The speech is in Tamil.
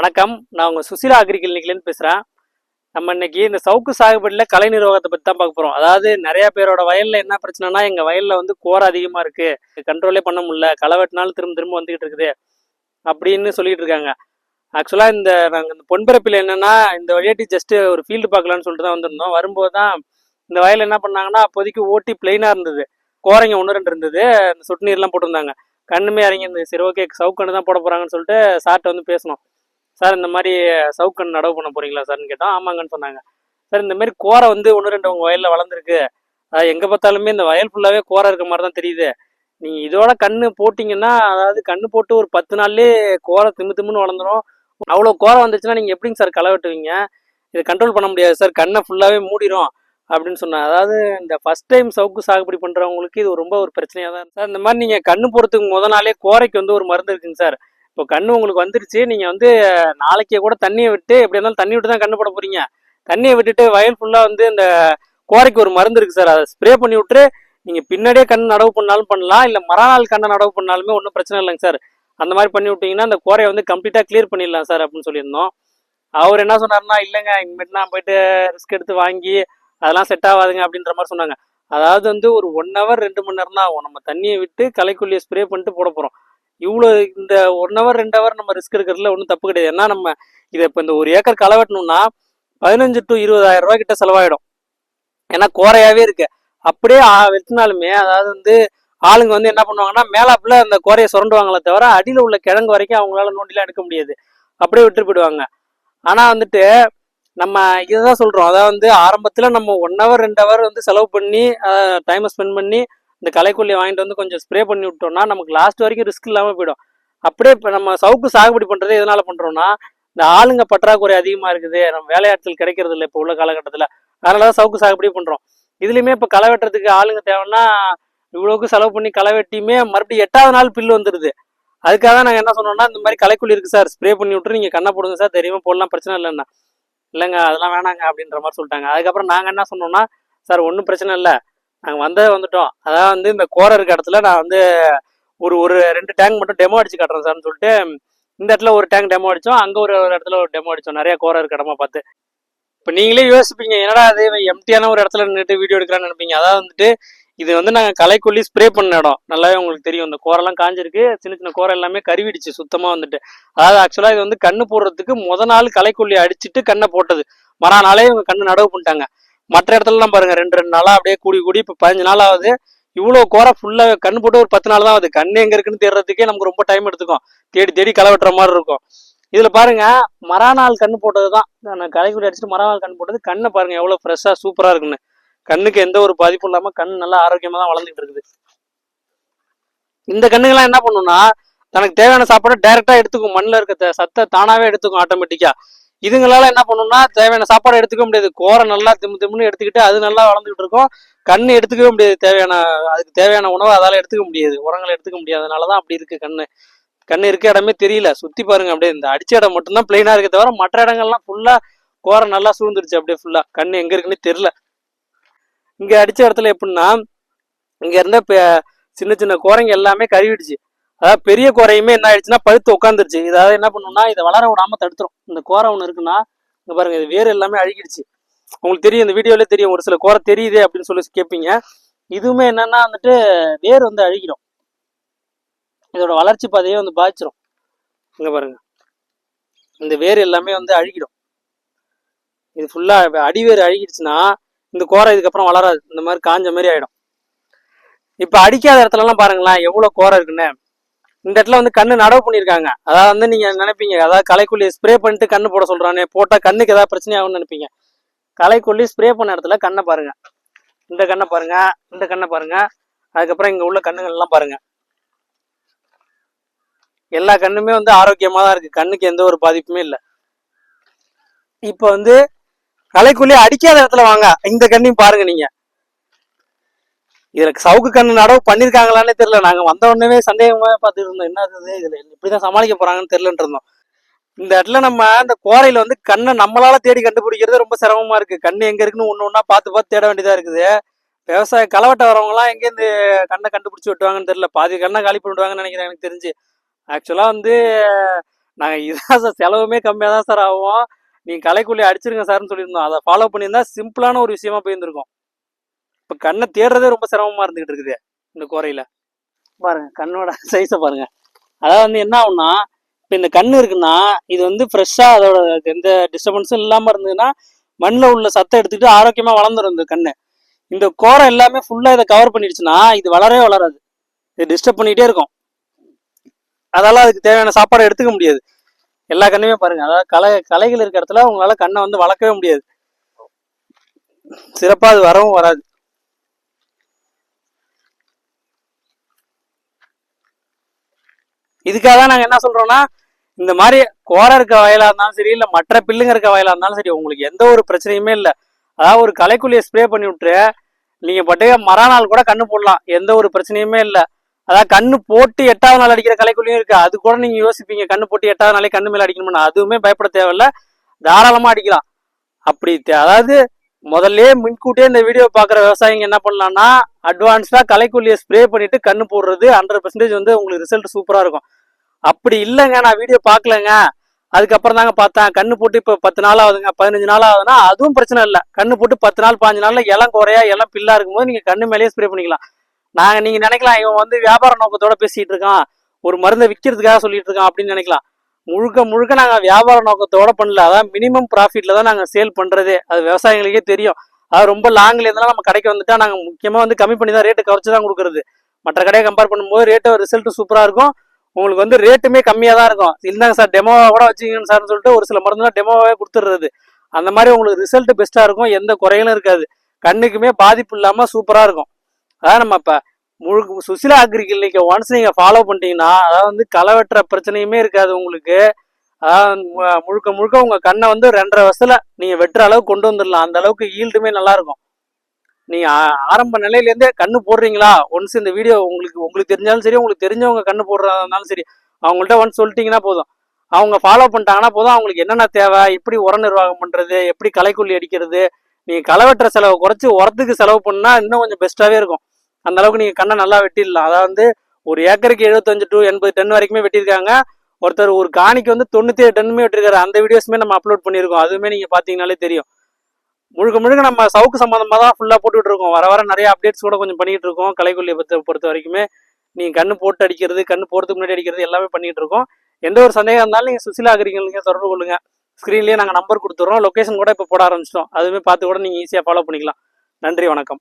வணக்கம். நான் உங்கள் சுசிலா அக்ரி பேசுகிறேன் நம்ம இன்னைக்கு இந்த சவுக்கு சாகுபடியில் கலை நிர்வாகத்தை பற்றி தான் பார்க்க போகிறோம் அதாவது நிறைய பேரோட வயலில் என்ன பிரச்சனைனா எங்கள் வயலில் வந்து கோரம் அதிகமாக இருக்குது கண்ட்ரோலே பண்ண முடியல. களை வெட்டினாலும் திரும்ப திரும்ப வந்துக்கிட்டு இருக்குது அப்படின்னு சொல்லிட்டு இருக்காங்க. ஆக்சுவலாக இந்த நாங்கள் இந்த பொன்பிறப்பில் என்னென்னா இந்த வழியாட்டி ஜஸ்ட்டு ஒரு ஃபீல்டு பார்க்கலான்னு சொல்லிட்டு தான் வந்திருந்தோம். வரும்போது தான் இந்த வயலில் என்ன பண்ணாங்கன்னா அப்போதைக்கு ஓட்டி பிளெயினாக இருந்தது. கோரைங்க ஒன்று ரெண்டு இருந்தது. அந்த சொட்டு நீர்லாம் போட்டிருந்தாங்க. கண்ணுமே இறங்கி இருந்தது. சரி ஓகே சவுக்கண்ணு தான் போட போகிறாங்கன்னு சொல்லிட்டு சார்ட்ட வந்து பேசணும் சார் இந்த மாதிரி சவுக்கன் நடவு பண்ண போறீங்களா சார்னு கேட்டோம். ஆமாங்கன்னு சொன்னாங்க. சார் இந்த மாதிரி கோரை வந்து ஒன்று ரெண்டு உங்கள் வயலில் வளர்ந்துருக்கு. எங்கே பார்த்தாலுமே இந்த வயல் ஃபுல்லாகவே கோரை இருக்க மாதிரி தான் தெரியுது. நீங்கள் இதோட கண்ணு போட்டிங்கன்னா அதாவது கண்ணு போட்டு ஒரு பத்து நாள்லேயே கோரை திம்மு திம்முன்னு வளர்ந்துடும் அவ்வளோ கோரை வந்துச்சுன்னா நீங்கள் எப்படிங்க சார் களை வெட்டுவீங்க? இதை கண்ட்ரோல் பண்ண முடியாது சார். கண்ணை ஃபுல்லாகவே மூடிடும் அப்படின்னு சொன்னேன் அதாவது இந்த ஃபஸ்ட் டைம் சவுக்கு சாகுபடி பண்ணுறவங்களுக்கு இது ரொம்ப ஒரு பிரச்சனையாக தான் சார் இந்த மாதிரி நீங்கள் கண்ணு போகிறதுக்கு முத நாளே கோரைக்கு வந்து ஒரு மருந்து இருக்குங்க சார். இப்போ கண்ணு உங்களுக்கு வந்துருச்சு நீங்கள் வந்து நாளைக்கே கூட தண்ணியை விட்டு எப்படி இருந்தாலும் தண்ணி விட்டு தான் கண்ணு போட போகிறீங்க தண்ணியை விட்டுட்டு வயல் ஃபுல்லாக வந்து இந்த கோரைக்கு ஒரு மருந்து இருக்குது சார் அதை ஸ்ப்ரே பண்ணி விட்டு நீங்கள் பின்னாடியே கண் நடவு பண்ணாலும் பண்ணலாம் இல்லை மறுநாள் கண்ணை நடவு பண்ணாலுமே ஒன்றும் பிரச்சனை இல்லைங்க சார். அந்த மாதிரி பண்ணி விட்டிங்கன்னா அந்த கோரையை வந்து கம்ப்ளீட்டாக கிளியர் பண்ணிடலாம் சார் அப்படின்னு சொல்லியிருந்தோம். அவர் என்ன சொன்னார்னா இல்லைங்க இனிமேட்டு நான் போயிட்டு ரிஸ்க் எடுத்து வாங்கி அதெல்லாம் செட் ஆகாதுங்க அப்படின்ற மாதிரி சொன்னாங்க. அதாவது வந்து ஒரு ஒன் ஹவர் ரெண்டு மணி நேரம் தான் ஆகும். நம்ம தண்ணியை விட்டு கலைக்குள்ளியை ஸ்ப்ரே பண்ணிட்டு போட போகிறோம் இவ்வளோ இந்த ஒன் ஹவர் ரெண்டு ஹவர் நம்ம ரிஸ்க் எடுக்கிறதுல ஒன்றும் தப்பு கிடையாது. ஏன்னா நம்ம இதை இப்போ இந்த ஒரு ஏக்கர் களை வெட்டணும்னா பதினஞ்சு டு இருபதாயிரம் ரூபா கிட்ட செலவாயிடும். ஏன்னா கோரையாவே இருக்கு. அப்படியே வெட்டினாலுமே அதாவது வந்து ஆளுங்க வந்து என்ன பண்ணுவாங்கன்னா மேலாப்புல அந்த கோரையை சுரண்டுவாங்களே தவிர அடியில் உள்ள கிழங்கு வரைக்கும் அவங்களால நோண்டிலாம் எடுக்க முடியாது. அப்படியே விட்டு போயிடுவாங்க. ஆனால் வந்துட்டு நம்ம இதுதான் சொல்கிறோம் அதாவது வந்து ஆரம்பத்தில் நம்ம ஒன் ஹவர் ரெண்டு ஹவர் வந்து செலவு பண்ணி டைமை ஸ்பெண்ட் பண்ணி இந்த களைக்கொல்லி வாங்கிட்டு வந்து கொஞ்சம் ஸ்ப்ரே பண்ணி விட்டோம்னா நமக்கு லாஸ்ட் வரைக்கும் ரிஸ்க் இல்லாமல் போயிடும். அப்படியே இப்போ நம்ம சவுக்கு சாகுபடி பண்ணுறது எதனால பண்ணுறோம்னா இந்த ஆளுங்க பற்றாக்குறை அதிகமாக இருக்குது நம்ம வேலையாட்கள் கிடைக்கிறது இல்லை இப்போ உள்ள காலகட்டத்தில். அதனால தான் சவுக்கு சாகுபடி பண்ணுறோம் இதுலையுமே இப்போ களை வெட்டுறதுக்கு ஆளுங்க தேவைன்னா இவ்வளோக்கு செலவு பண்ணி களை வெட்டியுமே மறுபடியும் எட்டாவது நாள் பில்லு வந்துடுது அதுக்காக தான் நாங்கள் என்ன சொன்னோம்னா இந்த மாதிரி களைக்குள்ளி இருக்குது சார் ஸ்ப்ரே பண்ணி விட்டு நீங்கள் கண்ணை போடுங்க சார் தெரியுமா போடலாம் பிரச்சனை இல்லைன்னா. இல்லைங்க அதெல்லாம் வேணாங்க அப்படின்ற மாதிரி சொல்லிட்டாங்க. அதுக்கப்புறம் நாங்கள் என்ன சொன்னோம்னா சார் ஒன்றும் பிரச்சனை இல்லை. நாங்கள் வந்தே வந்துட்டோம். அதான் வந்து இந்த கோரை இருக்க இடத்துல நான் வந்து ஒரு ஒரு ரெண்டு டேங்க் மட்டும் டெமோ அடிச்சு காட்டுறேன் சார்னு சொல்லிட்டு இந்த இடத்துல ஒரு டேங்க் டெமோ அடித்தோம் அங்கே ஒரு ஒரு இடத்துல ஒரு டெமோ அடித்தோம் நிறைய கோரை இருக்க இடமா பார்த்து. இப்போ நீங்களே யோசிப்பீங்க என்னடா அது எம்டியான ஒரு இடத்துல நின்றுட்டு வீடியோ எடுக்கிறான்னு நினைப்பீங்க. அதாவது வந்துட்டு இது வந்து நாங்கள் கலைக்குள்ளி ஸ்ப்ரே பண்ண இடம். நல்லாவே உங்களுக்கு தெரியும். இந்த கோரெல்லாம் காஞ்சிருக்கு. சின்ன சின்ன கோரை எல்லாமே கருவிடுச்சு சுத்தமாக வந்துட்டு. அதாவது ஆக்சுவலாக இது வந்து கண்ணு போடுறதுக்கு முத நாள் கலைக்குள்ளி அடிச்சிட்டு கண்ணை போட்டது. மறுநாளே இவங்க கண்ணு நடவு பண்ணிட்டாங்க. மற்ற இடத்துலலாம் பாருங்க ரெண்டு ரெண்டு நாளா அப்படியே கூடி கூடி இப்போ பதினஞ்சு நாள் ஆகுது இவ்வளோ கோரை ஃபுல்லாக கண்ணு போட்டு ஒரு பத்து நாள் தான் ஆகுது. கண்ணு எங்கே இருக்குன்னு தேடுறதுக்கே நமக்கு ரொம்ப டைம் எடுத்துக்கும். தேடி தேடி களை வெட்டுற மாதிரி இருக்கும். இதில் பாருங்க மரநாள் கண்ணு போட்டது தான் நான் களைக்குடி அடிச்சுட்டு மறாநாள் கண்ணு போட்டது கண்ணை பாருங்க எவ்வளோ ஃப்ரெஷ்ஷாக சூப்பராக இருக்குன்னு. கண்ணுக்கு எந்த ஒரு பாதிப்பும் இல்லாமல் கண் நல்லா ஆரோக்கியமாக தான் வளர்ந்துட்டு இருக்குது. இந்த கண்ணுங்கெல்லாம் என்ன பண்ணும்னா தனக்கு தேவையான சாப்பாடு டைரக்டா எடுத்துக்கும். மண்ணில் இருக்க சத்தை தானாவே எடுத்துக்கும் ஆட்டோமேட்டிக்கா இதுங்களால என்ன பண்ணணும்னா தேவையான சாப்பாடு எடுத்துக்க முடியாது. கோரை நல்லா திம்மு திம்முன்னு எடுத்துக்கிட்டு அது நல்லா வளர்ந்துகிட்டு இருக்கும். கண் எடுத்துக்கவே முடியாது. தேவையான அதுக்கு தேவையான உணவை அதால எடுத்துக்க முடியாது. உரங்களை எடுத்துக்க முடியாது. அதனாலதான் அப்படி இருக்கு கண்ணு. கண்ணு இருக்க இடமே தெரியல. சுத்தி பாருங்க அப்படியே இந்த அடிச்ச இடம் மட்டும்தான் பிளெயினா இருக்க தவிர மற்ற இடங்கள்லாம் ஃபுல்லா கோரை நல்லா சூழ்ந்துருச்சு அப்படியே ஃபுல்லா கண்ணு எங்க இருக்குன்னு தெரியல. இங்க அடிச்ச இடத்துல எப்படின்னா இங்க இருந்த சின்ன சின்ன கோரைங்க எல்லாமே கருவிடுச்சு. அதாவது பெரிய கோரையுமே என்ன ஆயிடுச்சுன்னா பழுத்து உட்காந்துருச்சு இதாவது என்ன பண்ணணும்னா இதை வளர விடாம தடுத்துரும். இந்த கோரை ஒன்று இருக்குன்னா இங்க பாருங்க இது வேர் எல்லாமே அழுகிடுச்சு. உங்களுக்கு தெரியும் இந்த வீடியோல தெரியும் ஒரு சில கோரை தெரியுது அப்படின்னு சொல்லி கேட்பீங்க இதுவுமே என்னன்னா வந்துட்டு வேர் வந்து அழுகிடும். இதோட வளர்ச்சி பாதையே வந்து பாதிச்சிரும் இங்க பாருங்க. இந்த வேர் எல்லாமே வந்து அழுகிடும். இது ஃபுல்லா அடிவேர் அழுகிடுச்சுன்னா இந்த கோரை இதுக்கப்புறம் வளராது. இந்த மாதிரி காஞ்ச மாதிரி ஆயிடும். இப்ப அடிக்காத இடத்துலலாம் பாருங்களேன் எவ்வளவு கோரை இருக்குன்னு. இந்த இடத்துல வந்து கண்ணு நடவு பண்ணியிருக்காங்க. அதாவது வந்து நீங்க நினைப்பீங்க அதாவது களைக்கொல்லி ஸ்ப்ரே பண்ணிட்டு கண்ணு போட சொல்றானே போட்டா கண்ணுக்கு ஏதாவது பிரச்சனை ஆகும்னு நினைப்பீங்க. களைக்குள்ளி ஸ்ப்ரே பண்ண இடத்துல கண்ணை பாருங்க. இந்த கண்ணை பாருங்க இந்த கண்ணை பாருங்க அதுக்கப்புறம் இங்க உள்ள கண்ணுகள் எல்லாம் பாருங்க. எல்லா கண்ணுமே வந்து ஆரோக்கியமா தான் இருக்கு. கண்ணுக்கு எந்த ஒரு பாதிப்புமே இல்லை. இப்போ வந்து களைக்கொல்லி அடிக்காத இடத்துல வாங்க. இந்த கண்ணையும் பாருங்க நீங்க. இதுல சவுக்கு கண்ணு நடவு பண்ணிருக்காங்களான்னே தெரியல. நாங்க வந்த உடனே சந்தேகமா பார்த்துட்டு இருந்தோம். என்ன இது? இதுல இப்படிதான் சமாளிக்க போறாங்கன்னு இருந்தோம். இந்த இடத்துல நம்ம இந்த கோரையில வந்து கண்ணை நம்மளால தேடி கண்டுபிடிக்கிறது ரொம்ப சிரமமா இருக்கு. கண்ணு எங்க இருக்குன்னு ஒண்ணு ஒன்னா பார்த்து பார்த்து தேட வேண்டியதா இருக்குது. விவசாய களவட்ட வரவங்க எல்லாம் எங்கேருந்து கண்ணை கண்டுபிடிச்சு வெட்டுவாங்கன்னு தெரியல. பாதி கண்ணை காலி பண்ணிடுவாங்கன்னு நினைக்கிறேன் எனக்கு தெரிஞ்சு. ஆக்சுவலா வந்து நாங்கள் இதான் சார் செலவுமே கம்மியாக தான் சார் ஆகும். நீங்கள் கலைக்குள்ளே அடிச்சிருங்க சார்னு சொல்லியிருந்தோம். அதை ஃபாலோ பண்ணியிருந்தா சிம்பிளான ஒரு விஷயமா போயிருந்திருக்கோம். இப்போ கண்ணை தேடுறதே ரொம்ப சிரமமாக இருந்துகிட்டு இருக்குது இந்த குறையில பாருங்க கண்ணோட சைஸை பாருங்க. அதாவது வந்து என்ன ஆகும்னா இப்போ இந்த கண்ணு இருக்குன்னா இது வந்து ஃப்ரெஷ்ஷாக அதோட எந்த டிஸ்டர்பன்ஸும் இல்லாமல் இருந்ததுன்னா மண்ணில் உள்ள சத்தை எடுத்துக்கிட்டு ஆரோக்கியமாக வளர்ந்துரும் இந்த கண்ணு. இந்த கோரை எல்லாமே ஃபுல்லாக இதை கவர் பண்ணிடுச்சுன்னா இது வளரவே வளராது. இது டிஸ்டர்ப் பண்ணிகிட்டே இருக்கும். அதால அதுக்கு தேவையான சாப்பாடை எடுத்துக்க முடியாது. எல்லா கண்ணுமே பாருங்க. அதாவது கலை கலைகள் இருக்கிற இடத்துல உங்களால கண்ணை வந்து வளர்க்கவே முடியாது. சிறப்பா அது வரவும் வராது. இதுக்காக தான் நாங்க என்ன சொல்றோம்னா இந்த மாதிரி கோர இருக்க வயலா இருந்தாலும் சரி இல்ல மற்ற பில்லுங்க இருக்க வயலா இருந்தாலும் சரி உங்களுக்கு எந்த ஒரு பிரச்சனையுமே இல்லை. அதாவது ஒரு களைக்குள்ளியை ஸ்ப்ரே பண்ணி விட்டு நீங்க பட்டைய மறாநாள் கூட கண்ணு போடலாம். எந்த ஒரு பிரச்சனையுமே இல்லை. அதாவது கண்ணு போட்டு எட்டாவது நாள் அடிக்கிற கலைக்குள்ளியும் இருக்கு. அது கூட நீங்க யோசிப்பீங்க. கண்ணு போட்டு எட்டாவது நாளே கண்ணு மேல அடிக்கணும்னு. அதுவுமே பயப்பட தேவையில்ல. தாராளமா அடிக்கலாம். அப்படி அதாவது முதல்ல முன்கூட்டியே இந்த வீடியோ பாக்குற விவசாயிங்க என்ன பண்ணலாம்னா அட்வான்ஸ்டாக கலைக்குள்ளியை ஸ்ப்ரே பண்ணிட்டு கண்ணு போடுறது ஹண்ட்ரட் பர்சன்டேஜ் வந்து உங்களுக்கு ரிசல்ட் சூப்பரா இருக்கும். அப்படி இல்லைங்க நான் வீடியோ பார்க்கலங்க. அதுக்கப்புறம் தாங்க பார்த்தேன் கண்ணு போட்டு இப்போ பத்து நாள் ஆகுதுங்க. பதினஞ்சு நாள் ஆகுதுன்னா அதுவும் பிரச்சனை இல்லை. கண்ணு போட்டு பத்து நாள் பாஞ்சு நாள்ல இளம் குறையா இளம் பில்லா இருக்கும்போது நீங்க கண்ணு மேலேயே ஸ்ப்ரே பண்ணிக்கலாம். நாங்க நீங்க நினைக்கலாம் இவன் வந்து வியாபார நோக்கத்தோட பேசிட்டு இருக்கான். ஒரு மருந்தை விற்கிறதுக்காக சொல்லிட்டு இருக்கான் அப்படின்னு நினைக்கலாம். முழுக்க முழுக்க நாங்கள் வியாபார நோக்கத்தோட பண்ணல. அதான் மினிமம் ப்ராஃபிட்டில் தான் நாங்கள் சேல் பண்ணுறதே அது விவசாயிகளுக்கே தெரியும். அது ரொம்ப லாங்கில் இருந்தாலும் நம்ம கடைக்கு வந்துட்டா நாங்கள் முக்கியமாக வந்து கம்மி பண்ணி தான் ரேட்டு குறைச்சி தான் கொடுக்குறது. மற்ற கடையை கம்பேர் பண்ணும்போது ரேட்டு ரிசல்ட்டு சூப்பராக இருக்கும். உங்களுக்கு வந்து ரேட்டுமே கம்மியாக தான் இருக்கும். இருந்தாங்க சார் டெமோவை கூட வச்சுக்கங்கன்னு சார்னு சொல்லிட்டு ஒரு சில மருந்துலாம் டெமோவே கொடுத்துட்றது அந்த மாதிரி உங்களுக்கு ரிசல்ட் பெஸ்ட்டாக இருக்கும். எந்த குறைகளும் இருக்காது. கண்ணுக்குமே பாதிப்பு இல்லாமல் சூப்பராக இருக்கும். அதான் நம்ம இப்போ முழுக்க சுசிலா அக்ரிகல்னிக்கு ஒன்ஸ் நீங்கள் ஃபாலோ பண்ணிட்டீங்கன்னா அதாவது வந்து களை வெட்டுற பிரச்சனையுமே இருக்காது உங்களுக்கு. அதாவது முழுக்க முழுக்க உங்கள் கண்ணை வந்து ரெண்டரை வருஷத்தில் நீங்கள் வெட்டுற அளவுக்கு கொண்டு வந்துடலாம். அந்த அளவுக்கு ஈல்டுமே நல்லாயிருக்கும் நீங்கள் ஆரம்ப நிலையிலேருந்தே கண்ணு போடுறீங்களா? ஒன்ஸ் இந்த வீடியோ உங்களுக்கு உங்களுக்கு தெரிஞ்சாலும் சரி உங்களுக்கு தெரிஞ்சவங்க கண்ணு போடுறதா இருந்தாலும் சரி அவங்கள்ட்ட ஒன்ஸ் சொல்லிட்டீங்கன்னா போதும். அவங்க ஃபாலோ பண்ணிட்டாங்கன்னா போதும். அவங்களுக்கு என்னென்ன தேவை? எப்படி உர நிர்வாகம் பண்ணுறது எப்படி களைக்கொல்லி அடிக்கிறது? நீங்கள் களை வெட்டுற செலவை குறைச்சி உரத்துக்கு செலவு பண்ணால் இன்னும் கொஞ்சம் பெஸ்ட்டாகவே இருக்கும். அந்த அளவுக்கு நீங்க கண்ணை நல்லா வெட்டிடலாம். அதாவது வந்து ஒரு ஏக்கருக்கு எழுபத்தஞ்சு டு எண்பது டன் வரைக்குமே வெட்டியிருக்காங்க. ஒருத்தர் ஒரு காணிக்கு வந்து தொண்ணூத்தி ஏழு டன்னுமே வெட்டிருக்காரு. அந்த வீடியோஸுமே நம்ம அப்லோட் பண்ணியிருக்கோம். அதுவுமே நீங்க பாத்தீங்கன்னாலே தெரியும். முழுக்க முழுக்க நம்ம சவுக்கு சம்பந்தமா தான் ஃபுல்லா போட்டுட்டு இருக்கோம் வர வர நிறைய அப்டேட்ஸ் கூட கொஞ்சம் பண்ணிட்டு இருக்கோம் கலைக்கொல்லியை பத்த பொறுத்த வரைக்குமே. நீங்க கண்ணு போட்டு அடிக்கிறது கண்ணு போறதுக்கு முன்னாடி அடிக்கிறது எல்லாமே பண்ணிட்டு இருக்கோம் எந்த ஒரு சந்தேகம் இருந்தாலும் நீங்க சுசிலா அக்ரிகளுக்கு தொடர்பு கொள்ளுங்க. ஸ்க்ரீன்லேயே நாங்கள் நம்பர் கொடுத்துறோம் லொக்கேஷன் கூட இப்போ போட ஆரம்பிச்சிட்டோம். அதுவுமே பார்த்து கூட நீங்கள் ஈஸியாக ஃபாலோ பண்ணிக்கலாம். நன்றி வணக்கம்.